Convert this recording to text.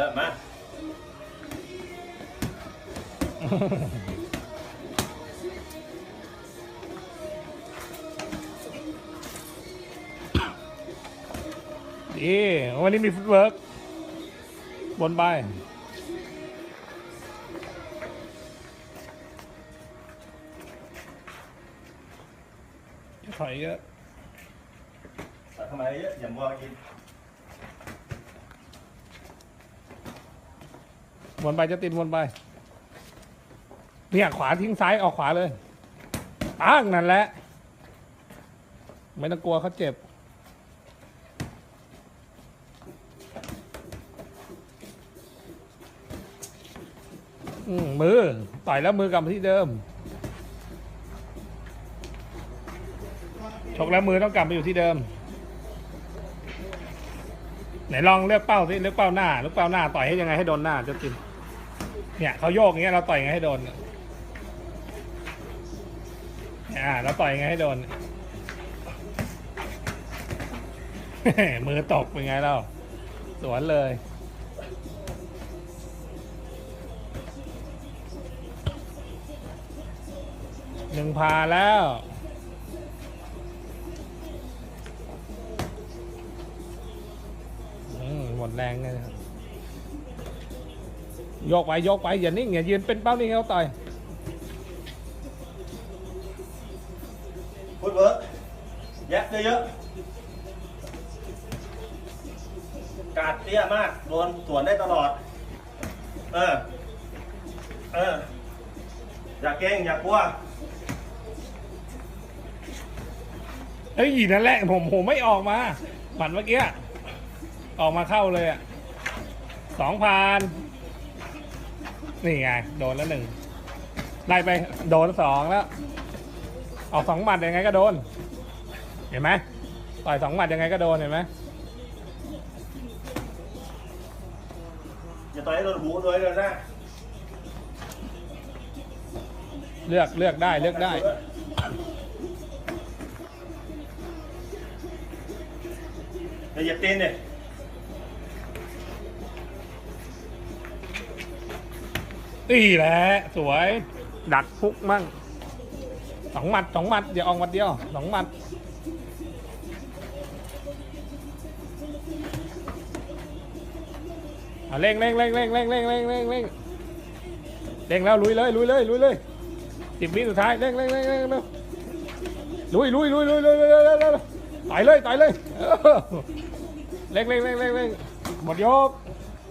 ริ่มมาดีวันนี้มีฟุตเวิร์กบนไปถอยเยอะใส่เข้ามาเยอะอย่ามัวกิน วนไปจะติดวนไปเนี่ยขวาทิ้งซ้ายออกขวาเลยตั้งนั่นแหละ ไม่ต้องกลัวเขาเจ็บ มือ ต่อยแล้วมือกลับมาที่เดิม ชกแล้วมือต้องกลับมาอยู่ที่เดิม ไหนลองเลือกเป้าสิเลือกเป้าหน้าเลือกเป้าหน้า ต่อยให้ยังไงให้โดนหน้าจะกิน เนี่ยเขาโยกอย่างเงี้ยเราต่อยยังไงให้โดนเนี่ยอ่าเราต่อยยังไงให้โดน มือตกเป็นไงเราสวนเลยหนึ่งพาแล้วหมดแรงเลยครับ โยกไปโยกไปอย่านิ่งอย่ายืนเป็นเป้านิ่งเขาต่อยฟุตเวิร์กแยกเยอะๆกาดเตี้ยมากโดนสวนได้ตลอด เออ เออ อย่าเก่งอย่ากลัวเฮ้ยนั่นแหละผมผมไม่ออกมาหมัดเมื่อกี้ออกมาเข้าเลยอะสองพัน นี่ไง โดนแล้วหนึ่งไล่ไปโดนสองแล้ว ออกสองหมัดยังไงก็โดน เห็นไหมต่อยสองหมัดยังไงก็โดนเห็นไหมอย่าต่อยให้โดนหูเลยเลยนะเลือกเลือกได้เลือกได้ อย่าเหยียบตีนเนี่ย นี่แหละสวย ดักพุกมั่งสองหมัดสองหมัดอย่าออกหมัดเดียวสองหมัดอะเร่งเร่งเร่งเร่งเร่งเร่งเร่งเร่งเร่งเร่งแล้วลุยเลยลุยเลยลุยเลยสิบวิสุดท้ายเร่งเร่งเร่งเร่งเร็วลุยลุยลุยลุยลุยลุยลุยลุยลุยต่อยเลยต่อยเลยเออเร่งเร่งเร่งเร่งเร่งหมดยก